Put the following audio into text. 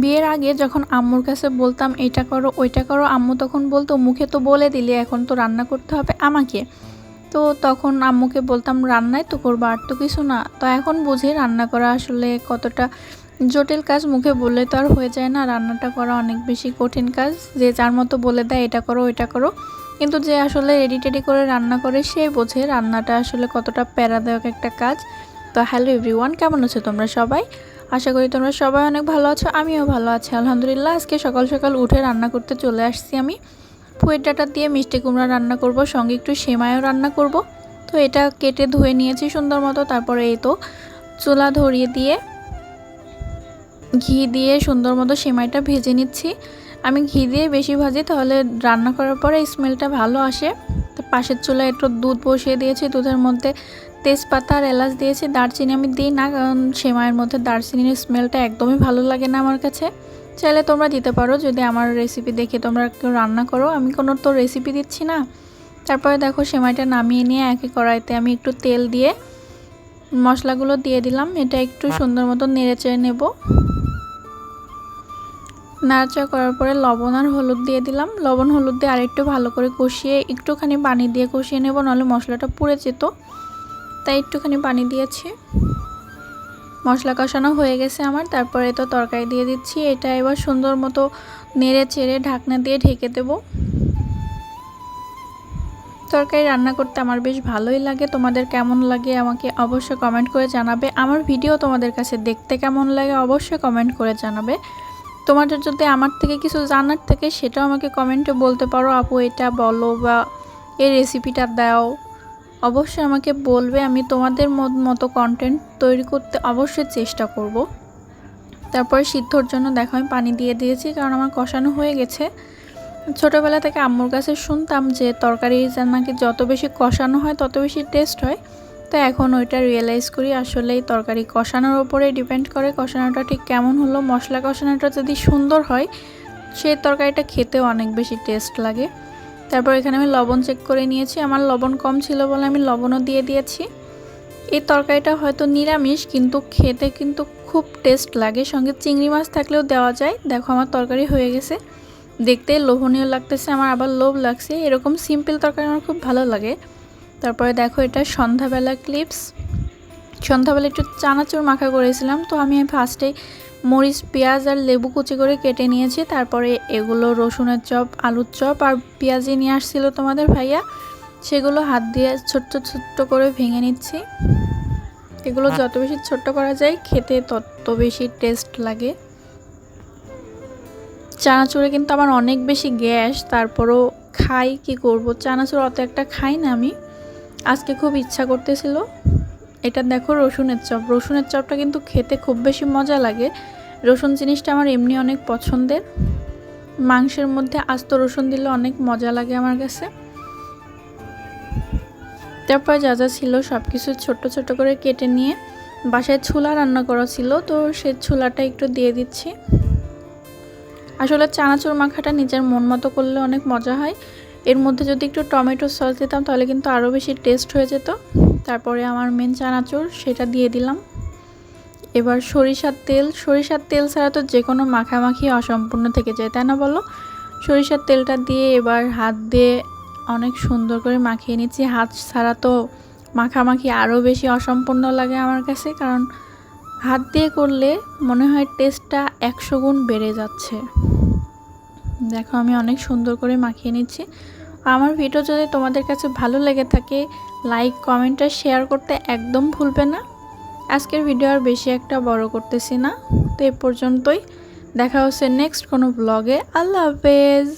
বিয়ের আগে যখন আম্মুর কাছে বলতাম এটা করো, ওইটা করো, আম্মু তখন বলতো, মুখে তো বলে দিলে, এখন তো রান্না করতে হবে আমাকে। তো তখন আম্মুকে বলতাম, রান্নায় তো করব, আর তো কিছু না। তো এখন বুঝি রান্না করা আসলে কতটা জটিল কাজ, মুখে বললে তো আর হয়ে যায় না। রান্নাটা করা অনেক বেশি কঠিন কাজ, যে যার মতো বলে দেয়, এটা করো, ওইটা করো। কিন্তু যে আসলে রেডি টেডি করে রান্না করে, সে বোঝে রান্নাটা আসলে কতটা প্যারাদায়ক একটা কাজ। তো হ্যালো এভরিওয়ান, কেমন আছো তোমরা সবাই? আশা করি তোমরা সবাই অনেক ভালো আছো, আমিও ভালো আছি। আলহামদুলিল্লাহ, আজকে সকাল সকাল উঠে রান্না করতে চলে আসছি আমি। ফুয়ের ডাটা দিয়ে মিষ্টি কুমড়া রান্না করব, সঙ্গে একটু সেমাইও রান্না করব। তো এটা কেটে ধুয়ে নিয়েছি সুন্দর মতো, তারপরে এই তো চুলা ধরিয়ে দিয়ে ঘি দিয়ে সুন্দর মতো সেমাইটা ভেজে নিচ্ছি। আমি ঘি দিয়ে বেশি ভাজি, তাহলে রান্না করার পরে স্মেলটা ভালো আসে। তো পাশের চুলায় একটু দুধ বসিয়ে দিয়েছি, দুধের মধ্যে তেজপাতা আর এলাচ দিয়েছি, দারচিনি আমি দিই না, কারণ সেমাইয়ের মধ্যে দারচিনির স্মেলটা একদমই ভালো লাগে না আমার কাছে। চাইলে তোমরা দিতে পারো, যদি আমার রেসিপি দেখে তোমরা কেউ রান্না করো। আমি কোনো তো রেসিপি দিচ্ছি না। তারপরে দেখো সেমাইটা নামিয়ে নিয়ে একই কড়াইতে আমি একটু তেল দিয়ে মশলাগুলো দিয়ে দিলাম। এটা একটু সুন্দর মতো নেড়ে চেড়ে নেব। নাড়াচাড়া করার পরে লবণ আর হলুদ দিয়ে দিলাম। লবণ হলুদ দিয়ে আরেকটু ভালো করে কষিয়ে একটুখানি পানি দিয়ে কষিয়ে নেব, নাহলে মশলাটা পুড়ে যেত। তাই একটুখানি পানি দিয়েছি। মশলা কষানো হয়ে গেছে আমার, তারপরে তো তরকারি দিয়ে দিচ্ছি। এটা এবার সুন্দর মতো নেড়ে চেড়ে ঢাকনা দিয়ে ঢেকে দেব। তরকারি রান্না করতে আমার বেশ ভালোই লাগে। তোমাদের কেমন লাগে আমাকে অবশ্যই কমেন্ট করে জানাবে। আমার ভিডিও তোমাদের কাছে দেখতে কেমন লাগে অবশ্যই কমেন্ট করে জানাবে। তোমাদের যদি আমার থেকে কিছু জানার থাকে, সেটাও আমাকে কমেন্টে বলতে পারো। আপু, এটা বলো বা এই রেসিপিটা দাও। অবশ্যই আমাকে বলবে, আমি তোমাদের মতো কন্টেন্ট তৈরি করতে অবশ্যই চেষ্টা করব। তারপরে সিদ্ধর জন্য দেখো আমি পানি দিয়ে দিয়েছি, কারণ আমার কষানো হয়ে গেছে। ছোটোবেলা থেকে আম্মুর কাছে শুনতাম যে তরকারি নাকি যত বেশি কষানো হয়, তত বেশি টেস্ট হয়। তো এখন ওইটা রিয়েলাইজ করি আসলে তরকারি কষানোর ওপরে ডিপেন্ড করে, কষানোটা ঠিক কেমন হলো, মশলা কষানোটা যদি সুন্দর হয়, সেই তরকারিটা খেতেও অনেক বেশি টেস্ট লাগে। তারপর এখানে আমি লবণ চেক করে নিয়েছি। আমার লবণ কম ছিল বলে আমি লবণও দিয়ে দিয়েছি। এই তরকারিটা হয়তো নিরামিষ, কিন্তু খেতে কিন্তু খুব টেস্ট লাগে। সঙ্গে চিংড়ি মাছ থাকলেও দেওয়া যায়। দেখো আমার তরকারি হয়ে গেছে। দেখতে লোভনীয় লাগতেছে, আমার আবার লোভ লাগছে। এরকম সিম্পল তরকারি আমার খুব ভালো লাগে। তারপরে দেখো এটা সন্ধ্যাবেলা ক্লিপস সন্ধ্যাবেলা একটু চানাচুর মাখা করেছিলাম, তো আমি ফার্স্টে মরিচ পেঁয়াজ আর লেবু কুচি করে কেটে নিয়েছি। তারপরে এগুলো রসুনের চপ আলুর চপ আর পেঁয়াজি নিয়ে আসছিল তোমাদের ভাইয়া। সেগুলো হাত দিয়ে ছোট্ট ছোট্ট করে ভেঙে নিচ্ছি। এগুলো যত বেশি ছোট্ট করা যায় খেতে তত বেশি টেস্ট লাগে। চানাচুরে কিন্তু আমার অনেক বেশি গ্যাস তারপরও খাই কি করব? চানাচুর অত একটা খাই না আমি। আজকে খুব ইচ্ছা করতেছিল। এটা দেখো রসুনের চপ। রসুনের চপটা কিন্তু খেতে খুব বেশি মজা লাগে। রসুন জিনিসটা আমার এমনি অনেক পছন্দের। মাংসের মধ্যে আস্ত রসুন দিলে অনেক মজা লাগে আমার কাছে। তারপর যা যা ছিল সব কিছু ছোট্ট ছোট করে কেটে নিয়ে বাসায় ছোলা রান্না করা ছিল, তো সে ছোলাটা একটু দিয়ে দিচ্ছি। আসলে চানাচুর মাখাটা নিজের মন মতো করলে অনেক মজা হয়। এর মধ্যে যদি একটু টমেটো সস দিতাম তাহলে কিন্তু আরও বেশি টেস্ট হয়ে যেত। তারপরে আমার মেন চানাচুর, সেটা দিয়ে দিলাম। এবার সরিষার তেল সরিষার তেল ছাড়া তো যে কোনো মাখামাখি অসম্পূর্ণ থেকে যায়, তাই না বলো? সরিষার তেলটা দিয়ে এবার হাত দিয়ে অনেক সুন্দর করে মাখিয়ে নিচ্ছি। হাত ছাড়া তো মাখামাখি আরও বেশি অসম্পূর্ণ লাগে আমার কাছে, কারণ হাত দিয়ে করলে মনে হয় টেস্টটা একশো গুণ বেড়ে যাচ্ছে। দেখো আমি অনেক সুন্দর করে মাখিয়ে নিচ্ছি। আমার ভিডিও যদি তোমাদের কাছে ভালো লেগে থাকে লাইক কমেন্ট আর শেয়ার করতে একদম ভুলবে না। আজকের ভিডিও আর বেশি একটা বড় করতেছি না। তো এ পর্যন্তই। দেখা হচ্ছে নেক্সট কোনো ব্লগে আল্লাহ হাফেজ।